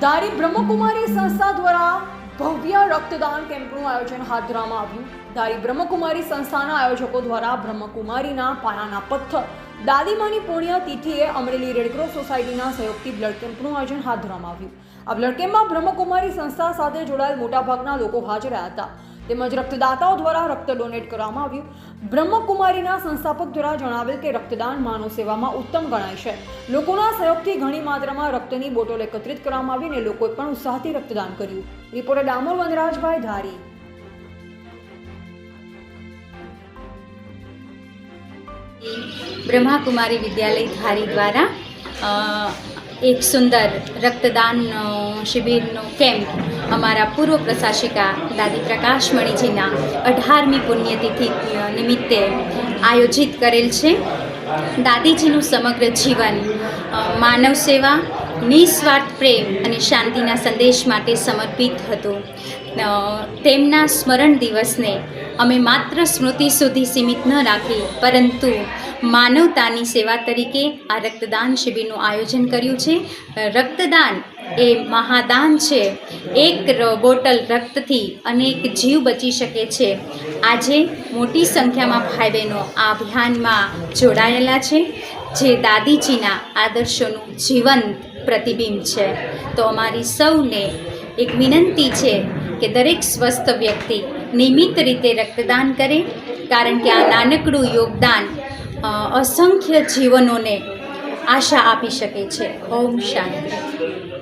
ધારી બ્રહ્મકુમારી સંસ્થા દ્વારા ભવ્ય રક્તદાન કેમ્પનું આયોજન હાથ ધરવામાં આવ્યું. ધારી બ્રહ્મકુમારી સંસ્થાના આયોજકો દ્વારા બ્રહ્મકુમારીના પાયાના પથ્થર, દાદીમાની પુણ્ય તિથિએ અમરેલી રેડક્રોસ સોસાયટીના સહયોગથી બ્લડ કેમ્પનું આયોજન હાથ ધરવામાં આવ્યું. આ બ્લડ કેમ્પમાં બ્રહ્મકુમારી સંસ્થા સાથે જોડાયેલ મોટાભાગના લોકો હાજર રહ્યા હતા. તેમજ રક્તદાતાઓ દ્વારા રક્ત ડોનેટ કરવામાં આવ્યું. બ્રહ્મકુમારીના સંસ્થાપક દ્વારા જણાવેલ કે રક્તદાન માનવ સેવામાં ઉત્તમ ગણાય છે. લોકોના સહયોગથી ઘણી માત્રામાં રક્તની બોટલ એકત્રિત કરવામાં આવી અને લોકોએ પણ ઉત્સાહથી રક્તદાન કર્યું. રિપોર્ટર ડામોર વનરાજભાઈ ધારી. બ્રહ્માકુમારી વિદ્યાલય ધારી દ્વારા એક સુંદર રક્તદાન શિબિરનો કેમ્પ અમારા પૂર્વ પ્રશાસિકા દાદી પ્રકાશમણીજીના અઢારમી પુણ્યતિથિ નિમિત્તે આયોજિત કરેલ છે. દાદીજીનું સમગ્ર જીવન માનવ સેવા, નિસ્વાર્થ પ્રેમ અને શાંતિના સંદેશ માટે સમર્પિત હતું. તેમના સ્મરણ દિવસને અમે માત્ર સ્મૃતિ સુધી સીમિત ન રાખી, પરંતુ માનવતાની સેવા તરીકે આ રક્તદાન શિબિરનું આયોજન કર્યું છે. રક્તદાન એ મહાદાન છે. એક બોટલ રક્તથી અનેક જીવ બચી શકે છે. આજે મોટી સંખ્યામાં ભાઈ બહેનો આ અભિયાનમાં જોડાયેલા છે, જે દાદીજીના આદર્શોનું જીવંત પ્રતિબિંબ છે. તો અમારી સૌને એક વિનંતી છે કે દરેક સ્વસ્થ વ્યક્તિ નિયમિત રીતે રક્તદાન કરે, કારણ કે આ નાનકડું યોગદાન અસંખ્ય જીવનોને આશા આપી શકે છે. ઓમ શાંતિ.